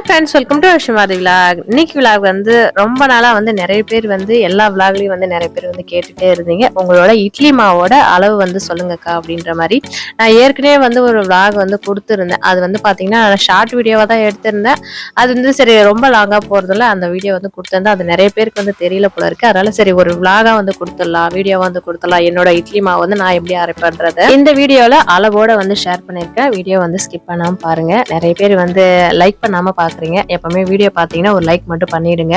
Hi friends welcome to விஷமாதி vlog இன்னைக்கு vlog வந்து ரொம்ப நாளாக வந்து நிறைய பேர் வந்து எல்லா விலாக்லையும் வந்து நிறைய பேர் வந்து கேட்டுகிட்டே இருந்தீங்க. உங்களோட இட்லி மாவோட அளவு வந்து சொல்லுங்கக்கா அப்படின்ற மாதிரி. நான் ஏற்கனவே வந்து ஒரு விலாக் வந்து கொடுத்துருந்தேன். அது வந்து பார்த்தீங்கன்னா நான் ஷார்ட் வீடியோவாக தான் எடுத்திருந்தேன். அது வந்து சரி ரொம்ப லாங்காக போகிறதுல அந்த வீடியோ வந்து கொடுத்துருந்தேன். அது நிறைய பேருக்கு வந்து தெரியல போல இருக்கு. அதனால சரி ஒரு விலாகாக வந்து கொடுத்துடலாம். வீடியோவாக வந்து கொடுத்துடலாம். என்னோட இட்லி மாவு வந்து நான் எப்படி அரைப்பேன்றது இந்த வீடியோவில் அளவோட வந்து ஷேர் பண்ணியிருக்கேன். வீடியோ வந்து ஸ்கிப் பண்ணாமல் பாருங்கள் நிறைய பேர் வந்து லைக் பண்ணாமல் பார்க்குறீங்க எப்பவுமே வீடியோ பார்த்தீங்கன்னா ஒரு லைக் மட்டும் பண்ணிடுங்க.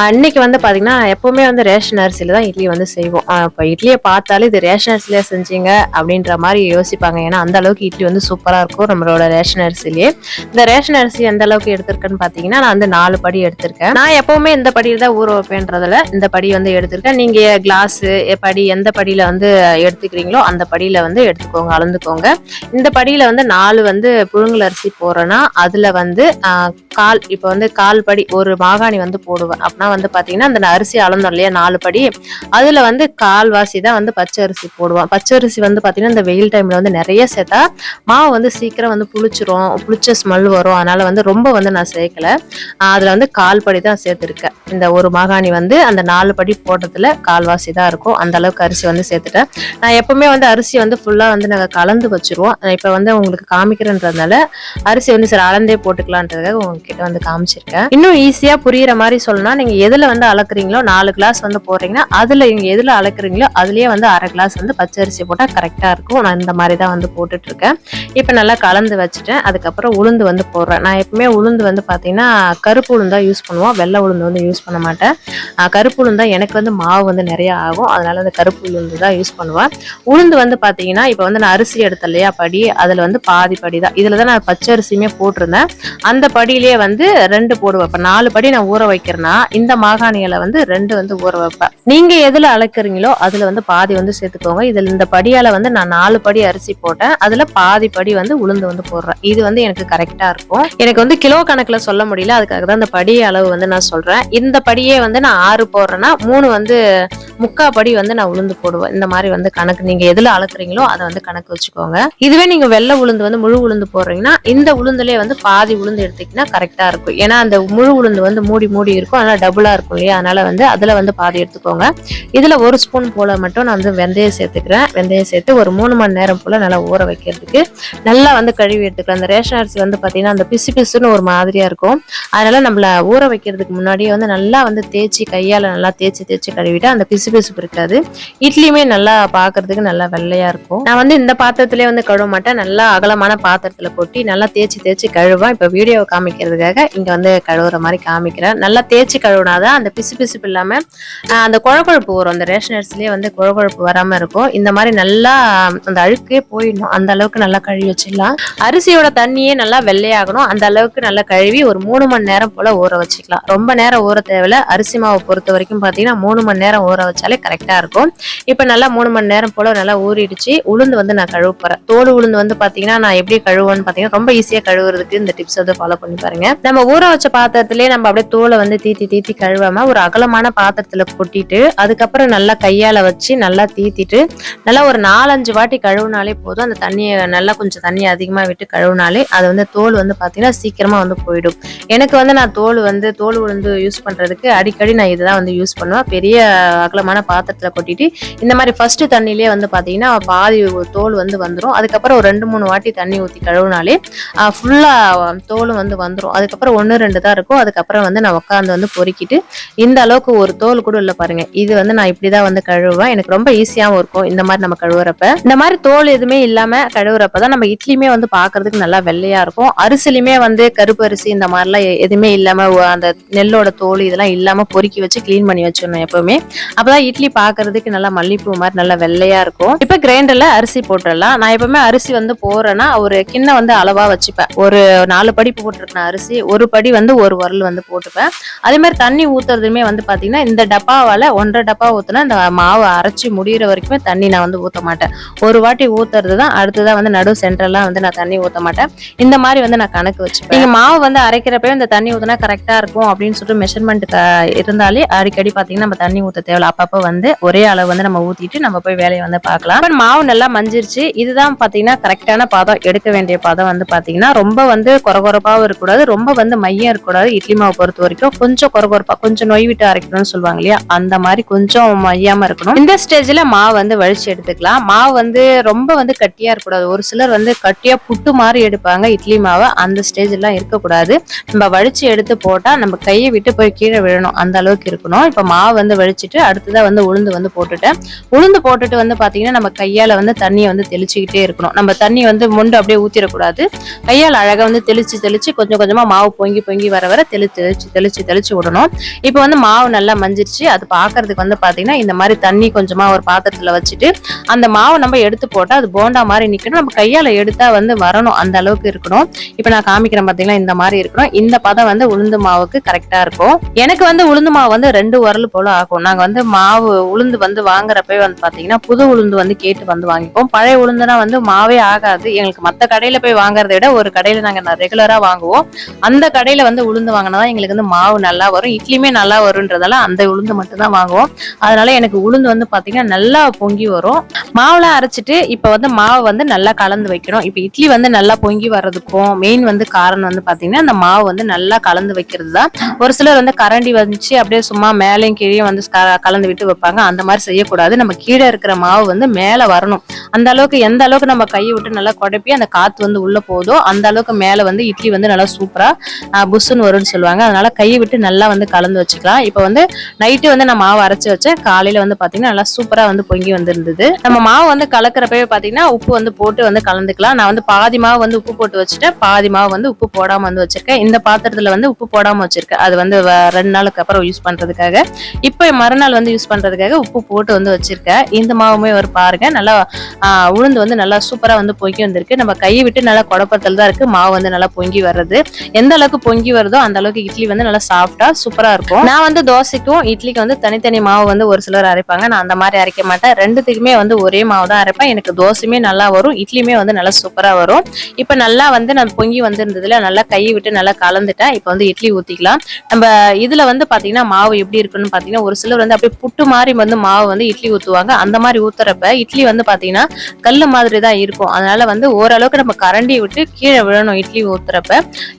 அன்னைக்கு இன்னைக்கு வந்து பார்த்தீங்கன்னா எப்பவுமே வந்து ரேஷன் அரிசியில தான் இட்லி வந்து செய்வோம். இப்போ இட்லியை பார்த்தாலே இது ரேஷன் அரிசியில செஞ்சீங்க அப்படின்ற மாதிரி யோசிப்பாங்க. ஏன்னா அந்த அளவுக்கு இட்லி வந்து சூப்பராக இருக்கும் நம்மளோட ரேஷன் அரிசிலேயே இந்த ரேஷன் அரிசி எந்த அளவுக்கு எடுத்திருக்கேன்னு பார்த்தீங்கன்னா நான் வந்து நாலு படி எடுத்திருக்கேன். நான் எப்பவுமே இந்த படியில் தான் ஊற வைப்பேன்றதுல இந்த படி வந்து எடுத்திருக்கேன். நீங்கள் கிளாஸு படி எந்த படியில் வந்து எடுத்துக்கிறீங்களோ அந்த படியில் வந்து எடுத்துக்கோங்க அளந்துக்கோங்க. இந்த படியில் வந்து நாலு வந்து புழுங்கல் அரிசி போடுறேன்னா அதில் வந்து கால் இப்போ வந்து கால் படி ஒரு மாகாணி வந்து போடுவேன். அப்படின்னா வந்து பார்த்தீங்கன்னா அந்த அரிசி அளந்தோம் இல்லையா நாலு படி. அதில் வந்து கால்வாசி தான் வந்து பச்சை அரிசி போடுவேன். பச்சை அரிசி வந்து பார்த்தீங்கன்னா இந்த வெயில் டைமில் வந்து நிறைய சேர்த்தா மாவு வந்து சீக்கிரம் வந்து புளிச்சிரும் புளிச்ச ஸ்மெல் வரும். அதனால் வந்து ரொம்ப வந்து நான் சேர்க்கல. அதில் வந்து கால் படி தான் சேர்த்துருக்கேன். இந்த ஒரு மாகாணி வந்து அந்த நாலு படி போட்டதுல கால்வாசி தான் இருக்கும். அந்த அளவுக்கு அரிசி வந்து சேர்த்துட்டேன். நான் எப்பவுமே வந்து அரிசி வந்து ஃபுல்லாக வந்து நாங்கள் கலந்து வச்சிருவோம். இப்போ வந்து உங்களுக்கு காமிக்கிறன்றதுனால அரிசி வந்து சரி அளந்தே போட்டுக்கலான்றதுக்காக உங்களுக்கு உங்ககிட்ட வந்து காமிச்சிருக்கேன். இன்னும் ஈஸியா புரியுற மாதிரி சொல்லணும்னா நீங்க எதுல வந்து அளக்குறீங்களோ நாலு கிளாஸ் வந்து போடுறீங்கன்னா அதுல நீங்க எதுல அளக்குறீங்களோ அதுலயே வந்து அரை கிளாஸ் வந்து பச்சை அரிசி போட்டா கரெக்டா இருக்கும். நான் இந்த மாதிரி தான் வந்து போட்டுட்டு இருக்கேன் இப்போ நல்லா கலந்து வச்சுட்டேன். அதுக்கப்புறம் உளுந்து வந்து போடுறேன். நான் எப்பவுமே உளுந்து வந்து பாத்தீங்கன்னா கருப்பு உளுந்து தான் யூஸ் பண்ணுவோம். வெள்ளை உளுந்து வந்து யூஸ் பண்ண மாட்டேன். கருப்பு உளுந்தா எனக்கு வந்து மாவு வந்து நிறைய ஆகும். அதனால அந்த கருப்பு உளுந்து தான் யூஸ் பண்ணுவேன். உளுந்து வந்து பாத்தீங்கன்னா இப்போ வந்து நான் அரிசி எடுத்தேன் இல்லையா படி. அதுல வந்து பாதி படி தான். இதுல தான் நான் பச்சை அரிசியுமே போட்டிருந்தேன். அந்த படியிலேயே வந்து ரெண்டு போடுவேன். இப்போ நாலு படி நான் ஊற வைக்கிறேன்னா இந்த மாகாணியில வந்து ரெண்டு வந்து ஊற வைப்பேன். நீங்க எதுல அளக்குறீங்களோ அதுல வந்து பாதி வந்து சேர்த்துக்கோங்க. இதுல இந்த படியால வந்து நான் நாலு படி அரிசி போட்டேன். அதுல பாதி படி வந்து உளுந்து வந்து போடுறேன். இது வந்து எனக்கு கரெக்டா இருக்கும். எனக்கு வந்து கிலோ கணக்குல சொல்ல முடியல. அதுக்காக தான் இந்த படி அளவு வந்து நான் சொல்றேன். இந்த படியே வந்து நான் ஆறு போடுறேன்னா மூணு வந்து முக்கா படி வந்து நான் உளுந்து போடுவேன். இந்த மாதிரி வந்து கணக்கு நீங்க எதுல அளக்குறீங்களோ அதை வந்து கணக்கு வச்சுக்கோங்க. இதுவே நீங்க வெள்ளை உளுந்து வந்து முழு உளுந்து போடுறீங்கன்னா இந்த உளுந்துலயே வந்து பாதி உளுந்து எடுத்தீங்கன்னா கரெக்டா இருக்கும். ஏன்னா அந்த முழு உளுந்து வந்து மூடி மூடி இருக்கும். அதனால டபுளா இருக்கும் இல்லையா? அதனால வந்து அதுல வந்து பாதி எடுத்துக்கோங்க. இதுல ஒரு ஸ்பூன் போல மட்டும் நான் வந்து வெந்தயம் சேர்த்துக்கிறேன். வெந்தயம் சேர்த்து ஒரு மூணு மணி நேரம் போல நல்லா ஊற வைக்கிறதுக்கு. நல்லா வந்து கழுவி எடுத்துக்கலாம். அந்த ரேஷன் அரிசி வந்து பாத்தீங்கன்னா அந்த பிசு பிசுன்னு ஒரு மாதிரியா இருக்கும். அதனால நம்மள ஊற வைக்கிறதுக்கு முன்னாடியே வந்து நல்லா வந்து தேய்ச்சி கையால நல்லா தேய்ச்சி தேய்ச்சி கழுவிட்டு அந்த பிசு பிசுப்பு இருக்காது. இட்லியுமே நல்லா பார்க்கறதுக்கு நல்லா வெள்ளையா இருக்கும். நான் வந்து இந்த பாத்திரத்திலே வந்து கழுவ மாட்டேன். நல்லா அகலமான பாத்திரத்துல கொட்டி நல்லா தேய்ச்சி தேய்ச்சி கழுவேன் இப்போ வீடியோ காமிக்கிறதுக்காக இங்கே வந்து கழுவுற மாதிரி காமிக்கிறேன். நல்லா தேய்ச்சி கழுவுனாதான் அந்த பிசு பிசுப்பு இல்லாமல் அந்த குழகுழப்பு வரும். அந்த ரேஷன் அரிசிலேயே வந்து குழகுழப்பு வராமல் இருக்கும். இந்த மாதிரி நல்லா அந்த அழுக்கே போயிடணும். அந்த அளவுக்கு நல்லா கழுவி வச்சிடலாம். அரிசியோட தண்ணியே நல்லா வெள்ளையாகணும். அந்த அளவுக்கு நல்லா கழுவி ஒரு மூணு மணி நேரம் போல் ஊற வச்சுக்கலாம். ரொம்ப நேரம் ஊற தேவையில்ல. அரிசி மாவை பொறுத்த வரைக்கும் பார்த்தீங்கன்னா மூணு மணி நேரம் ஊற வச்சாலே கரெக்டாக இருக்கும். இப்போ நல்லா மூணு மணி நேரம் போல் நல்லா ஊறிடுச்சு. உளுந்து வந்து நான் கழுவ போகிறேன் தோல் உளுந்து வந்து பார்த்தீங்கன்னா நான் எப்படி கழுவுன்னு பார்த்தீங்கன்னா ரொம்ப ஈஸியாக கழுவுறதுக்கு இந்த டிப்ஸ் வந்து ஃபாலோ பண்ணி பாருங்க. நம்ம ஊற வச்ச பாத்திரத்திலே நம்ம அப்படியே தோலை வந்து தீத்தி தீத்தி கழுவாம ஒரு அகலமான பாத்திரத்துல கொட்டிட்டு அதுக்கப்புறம் நல்லா கையால வச்சு நல்லா தீத்திட்டு நல்லா ஒரு நாலஞ்சு வாட்டி கழுவுனாலே போதும். அந்த தண்ணியை நல்லா கொஞ்சம் தண்ணி அதிகமாக விட்டு கழுவுனாலே அது வந்து தோல் வந்து பார்த்தீங்கன்னா சீக்கிரமா வந்து போயிடும். எனக்கு வந்து நான் தோல் வந்து தோல் உளுந்து யூஸ் பண்றதுக்கு அடிக்கடி நான் இதுதான் வந்து யூஸ் பண்ணுவேன். பெரிய அகலமான பாத்திரத்துல கொட்டிட்டு இந்த மாதிரி ஃபர்ஸ்ட் தண்ணியிலே வந்து பார்த்தீங்கன்னா பாதி தோல் வந்து வந்துடும் அதுக்கப்புறம் ஒரு ரெண்டு மூணு வாட்டி தண்ணி ஊற்றி கழுவுனாலே ஃபுல்லா தோலும் வந்து வந்துடும் அதுக்கப்புறம் ஒன்று ரெண்டு தான் இருக்கும். அதுக்கப்புறம் வந்து நான் உட்காந்து வந்து பொறுக்கிட்டு இந்த அளவுக்கு ஒரு தோல் கூட இல்லை பாருங்க. இது வந்து நான் இப்படி தான் வந்து கழுவுவேன். எனக்கு ரொம்ப ஈஸியாகவும் இருக்கும் இந்த மாதிரி நம்ம கழுவுறப்ப. இந்த மாதிரி தோல் எதுவுமே இல்லாமல் கழுவுறப்ப தான் நம்ம இட்லியுமே வந்து பார்க்கறதுக்கு நல்லா வெள்ளையாக இருக்கும். அரிசிலையுமே வந்து கருப்பு அரிசி இந்த மாதிரிலாம் எ- எதுவுமே இல்லாமல் அந்த நெல்லோட தோல் இதெல்லாம் இல்லாமல் பொறுக்கி வச்சு க்ளீன் பண்ணி வச்சிடணும் எப்பவுமே. அப்பதான் இட்லி பார்க்கறதுக்கு நல்லா மல்லிப்பூ மாதிரி நல்லா வெள்ளையா இருக்கும். இப்ப கிரைண்டர்ல அரிசி போட்டுடலாம். நான் எப்பவுமே அரிசி வந்து போறேன்னா ஒரு கிண்ணம் வந்து அளவா வச்சுப்பேன். ஒரு நாலு படி போட்டிருக்கேன் அரிசி ஒரு படி வந்து ஒரு உரல் வந்து போட்டுப்பேன். அதே மாதிரி தண்ணி ஊத்துறதுமே வந்து பாத்தீங்கன்னா இந்த டப்பாவால ஒன்றரை டப்பா ஊத்துனா இந்த மாவு அரைச்சி முடியிற வரைக்குமே தண்ணி நான் வந்து ஊத்த மாட்டேன். ஒரு வாட்டி ஊத்துறது தான் அடுத்ததான் வந்து நடு சென்டர்லாம் வந்து நான் தண்ணி ஊத்த மாட்டேன். இந்த மாதிரி வந்து நான் கணக்கு வச்சுப்பேன். நீங்க மாவு வந்து அரைக்கிறப்பவே இந்த தண்ணி ஊத்துனா கரெக்டா இருக்கும் அப்படின்னு சொல்லிட்டு மெஷர்மெண்ட் இருந்தாலே அடிக்கடி பாத்தீங்கன்னா நம்ம தண்ணி ஊத்த தேவையில்ல. அப்பப்போ வந்து ஒரே அளவு வந்து நம்ம ஊத்திட்டு நம்ம போய் வேலையை வந்து பார்க்கலாம் மாவு நல்லா மஞ்சிருச்சு. இதுதான் பாத்தீங்கன்னா கரெக்டான பதம். எடுக்க வேண்டிய பதம் வந்து பாத்தீங்கன்னா ரொம்ப வந்து குறகுறப்பாகவும் இருக்கக்கூடாது. ரொம்ப வந்து மையம் இருக்கக்கூடாது இட்லி மாவு பொறுத்த வரைக்கும். கொஞ்சம் குறகுறப்பா கொஞ்சம் நொய் விட்டு அரைக்கணும்னு சொல்லுவாங்க இல்லையா? அந்த மாதிரி கொஞ்சம் மையாம இருக்கணும். இந்த ஸ்டேஜ்ல மாவு வந்து வழிச்சு எடுத்துக்கலாம். மாவு வந்து ரொம்ப வந்து கட்டியா இருக்கக்கூடாது. ஒரு சிலர் வந்து கட்டியா புட்டு மாதிரி எடுப்பாங்க இட்லி மாவை. அந்த ஸ்டேஜ் எல்லாம் இருக்கக்கூடாது. நம்ம வழிச்சு எடுத்து போட்டா நம்ம கையை விட்டு போய் கீழே விழணும். அந்த அளவுக்கு இருக்கணும். இப்ப மாவு வந்து வழிச்சிட்டு அடுத்ததா வந்து உளுந்து வந்து போட்டுட்டேன். உளுந்து போட்டுட்டு வந்து பாத்தீங்கன்னா நம்ம கையால வந்து தண்ணியை வந்து தெளிச்சுக்கிட்டே இருக்கணும். நம்ம தண்ணி வந்து முண்டு அப்படியே ஊத்திடக்கூடாது. கையால் அழகா வந்து தெளிச்சு தெளிச்சு கொஞ்சம் கொஞ்சம் கொஞ்சமாக மாவு பொங்கி பொங்கி வர வர தெளி தெளிச்சு தெளிச்சு தெளிச்சு விடணும். இப்போ வந்து மாவு நல்லா மஞ்சிருச்சு. அது பார்க்கறதுக்கு வந்து பார்த்தீங்கன்னா இந்த மாதிரி தண்ணி கொஞ்சமாக ஒரு பாத்திரத்தில் வச்சுட்டு அந்த மாவு நம்ம எடுத்து போட்டால் அது போண்டா மாதிரி நிற்கணும் நம்ம கையால் எடுத்தால் வந்து வரணும். அந்த அளவுக்கு இருக்கணும். இப்போ நான் காமிக்கிறேன் பார்த்தீங்கன்னா இந்த மாதிரி இருக்கணும். இந்த பதம் வந்து உளுந்து மாவுக்கு கரெக்டாக இருக்கும். எனக்கு வந்து உளுந்து மாவு வந்து ரெண்டு உரல் போல ஆகும். நாங்கள் வந்து மாவு உளுந்து வந்து வாங்குறப்ப வந்து பார்த்தீங்கன்னா புது உளுந்து வந்து கேட்டு வந்து வாங்கிப்போம். பழைய உளுந்துனா வந்து மாவே ஆகாது. எங்களுக்கு மற்ற கடையில் போய் வாங்குறதை விட ஒரு கடையில் நாங்கள் ரெகுலராக வாங்குவோம். அந்த கடையில வந்து உளுந்து வாங்கினா எங்களுக்கு வந்து மாவு நல்லா வரும். இட்லியுமே நல்லா வரும்ன்றதால அந்த உளுந்து மட்டும் தான் வாங்குவோம். அதனால எனக்கு உளுந்து வந்து பாத்தீங்கன்னா நல்லா பொங்கி வரும். மாவுலாம் அரைச்சிட்டு இப்ப வந்து மாவு வந்து நல்லா கலந்து வைக்கணும். இப்ப இட்லி வந்து நல்லா பொங்கி வர்றதுக்கும் மெயின் வந்து காரணம் வந்து பாத்தீங்கன்னா அந்த மாவு வந்து நல்லா கலந்து வைக்கிறது தான் ஒரு சிலர் வந்து கரண்டி வந்துச்சு அப்படியே சும்மா மேலேயும் கீழே வந்து க- கலந்து விட்டு வைப்பாங்க. அந்த மாதிரி செய்யக்கூடாது. நம்ம கீழே இருக்கிற மாவு வந்து மேல வரணும். அந்த அளவுக்கு எந்த அளவுக்கு நம்ம கையை விட்டு நல்லா குழப்பி அந்த காற்று வந்து உள்ள போதோ அந்த அளவுக்கு மேல வந்து இட்லி வந்து நல்லா சூப்பரா சூப்பராக புஸ்ஸுன்னு வரும்னு சொல்லுவாங்க. அதனால கையை விட்டு நல்லா வந்து கலந்து வச்சுக்கலாம். இப்போ வந்து நைட்டு வந்து நான் மாவு அரைச்சி வச்சேன். காலையில் வந்து பார்த்தீங்கன்னா நல்லா சூப்பராக வந்து பொங்கி வந்துருந்தது. நம்ம மாவு வந்து கலக்கிறப்பவே பார்த்தீங்கன்னா உப்பு வந்து போட்டு வந்து கலந்துக்கலாம். நான் வந்து பாதி மாவு வந்து உப்பு போட்டு வச்சுட்டேன். பாதி மாவு வந்து உப்பு போடாமல் வந்து வச்சுருக்கேன். இந்த பாத்திரத்தில் வந்து உப்பு போடாமல் வச்சுருக்கேன். அது வந்து ரெண்டு நாளுக்கு அப்புறம் யூஸ் பண்ணுறதுக்காக இப்போ மறுநாள் வந்து யூஸ் பண்ணுறதுக்காக உப்பு போட்டு வந்து வச்சுருக்கேன். இந்த மாவுமே ஒரு பாருங்க. நல்லா உளுந்து வந்து நல்லா சூப்பராக வந்து பொங்கி வந்திருக்கு. நம்ம கையை விட்டு நல்லா குழப்பத்தில் தான் இருக்குது மாவு வந்து நல்லா பொங்கி வர்றது. எந்த அளவுக்கு பொங்கி வருதோ அந்த அளவுக்கு இட்லி வந்து நல்லா சாஃப்டா சூப்பரா இருக்கும். நான் வந்து தோசைக்கும் இட்லிக்கு வந்து தனித்தனி மாவு வந்து ஒரு சிலர் அரைப்பாங்க. நான் அந்த மாதிரி அரைக்க மாட்டேன். ரெண்டுத்துக்குமே வந்து ஒரே மாவு தான் அரைப்பேன். எனக்கு தோசையுமே நல்லா வரும். இட்லியுமே வந்து நல்லா சூப்பரா வரும். இப்போ நல்லா வந்து நான் பொங்கி வந்திருந்ததுல நல்லா கையை விட்டு நல்லா கலந்துட்டேன். இப்போ வந்து இட்லி ஊத்திக்கலாம். நம்ம இதுல வந்து பாத்தீங்கன்னா மாவு எப்படி இருக்குன்னு பாத்தீங்கன்னா ஒரு சிலர் வந்து அப்படியே புட்டு மாதிரி வந்து மாவு வந்து இட்லி ஊத்துவாங்க. அந்த மாதிரி ஊத்துறப்ப இட்லி வந்து பாத்தீங்கன்னா கல் மாதிரி தான் இருக்கும். அதனால வந்து ஓரளவுக்கு நம்ம கரண்டி விட்டு கீழே விழணும் இட்லி ஊத்துறப்ப.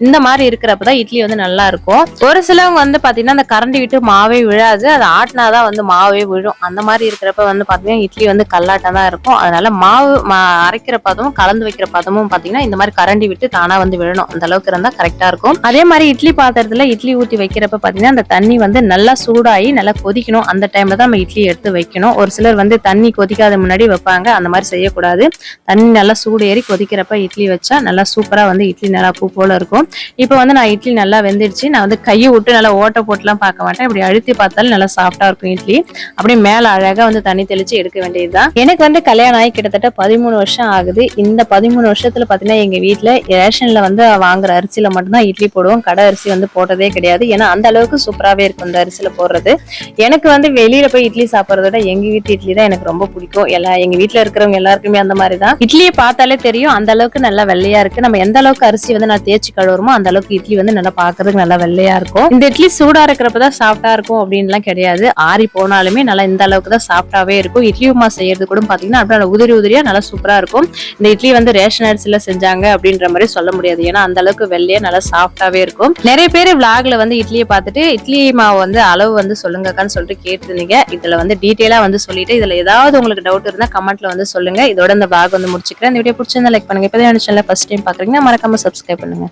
இந்த இந்த மாதிரி இருக்கிறப்ப தான் இட்லி வந்து நல்லா இருக்கும் ஒரு சிலவங்க வந்து பாத்தீங்கன்னா அந்த கரண்டி விட்டு மாவே விழாது. அது ஆட்டினாதான் வந்து மாவே விழும். அந்த மாதிரி இருக்கிறப்ப வந்து பாத்தீங்கன்னா இட்லி வந்து கல்லாட்டம் தான் இருக்கும். அதனால மாவு மா- அரைக்கிற பதமும் கலந்து வைக்கிற பதமும் பாத்தீங்கன்னா இந்த மாதிரி கரண்டி விட்டு தானா வந்து விழணும். அந்த அளவுக்கு இருந்தா கரெக்டா இருக்கும். அதே மாதிரி இட்லி பாத்திரத்துல இட்லி ஊற்றி வைக்கிறப்ப பாத்தீங்கன்னா அந்த தண்ணி வந்து நல்லா சூடாகி நல்லா கொதிக்கணும். அந்த டைம்ல தான் நம்ம இட்லி எடுத்து வைக்கணும். ஒரு சிலர் வந்து தண்ணி கொதிக்காத முன்னாடி வைப்பாங்க. அந்த மாதிரி செய்யக்கூடாது. தண்ணி நல்லா சூடு ஏறி கொதிக்கிறப்ப இட்லி வச்சா நல்லா சூப்பரா வந்து இட்லி நல்லா பூ போல இருக்கும். இப்போ வந்து நான் இட்லி நல்லா வெந்துடுச்சு. நான் வந்து கையை விட்டு நல்லா ஓட்டை போட்டுலாம் பார்க்க மாட்டேன். இப்படி அழுத்தி பார்த்தாலும் நல்லா சாஃப்டாக இருக்கும் இட்லி. அப்படியே மேல அழகா வந்து தண்ணி தெளிச்சு எடுக்க வேண்டியதுதான். எனக்கு வந்து கல்யாணம் ஆகி கிட்டத்தட்ட பதிமூணு வருஷம் ஆகுது. இந்த பதிமூணு வருஷத்துல பாத்தீங்கன்னா எங்க வீட்ல ரேஷன்ல வந்து வாங்குற அரிசியில மட்டும்தான் இட்லி போடுவோம். கடை அரிசி வந்து போட்டதே கிடையாது. ஏன்னா அந்த அளவுக்கு சூப்பராவே இருக்கும் இந்த அரிசியில போடுறது. எனக்கு வந்து வெளியில போய் இட்லி சாப்பிட்றத விட எங்க வீட்டு இட்லி தான் எனக்கு ரொம்ப பிடிக்கும். எல்லா எங்க வீட்ல இருக்கிறவங்க எல்லாருக்குமே அந்த மாதிரி தான் இட்லியை பார்த்தாலே தெரியும் அந்த அளவுக்கு நல்லா வெள்ளையா இருக்கு. நம்ம எந்த அளவுக்கு அரிசி வந்து நான் தேய்ச்சி கழுவுறோமோ அந்த அளவுக்கு இட்லி வந்து நல்லா பார்க்கறதுக்கு நல்லா வெள்ளையா இருக்கும். இந்த இட்லி சூடா இருக்கிறப்ப தான் சாஃப்டா இருக்கும் அப்படின்லாம் கிடையாது. ஆறி போனாலுமே நல்லா இந்த அளவுக்கு தான் சாஃப்டாவே இருக்கும். இட்லி உமா செய்யறது கூட பாத்தீங்கன்னா அப்படியே உதிரி உதிரியா நல்லா சூப்பரா இருக்கும். இந்த இட்லி வந்து ரேஷன் அரிசியில செஞ்சாங்க அப்படின்ற மாதிரி சொல்ல முடியாது. ஏன்னா அந்த அளவுக்கு வெள்ளையா நல்லா சாஃப்டாவே இருக்கும். நிறைய பேர் விளாக்ல வந்து இட்லியை பார்த்துட்டு இட்லி மாவு வந்து அளவு வந்து சொல்லுங்கக்கான்னு சொல்லிட்டு கேட்டிருந்தீங்க. இதுல வந்து டீட்டெயிலா வந்து சொல்லிட்டு இதுல ஏதாவது உங்களுக்கு டவுட் இருந்தா கமெண்ட்ல வந்து சொல்லுங்க. இதோட இந்த பிளாக் வந்து முடிச்சுக்கிறேன். இந்த வீடியோ பிடிச்சிருந்தா லைக் பண்ணுங்க. இப்போ தான் சேனல் ஃபர்ஸ்ட் டைம் பாக்குறீங்கன்னா மறக்காம சப்ஸ்கிரைப் பண்ணுங்க.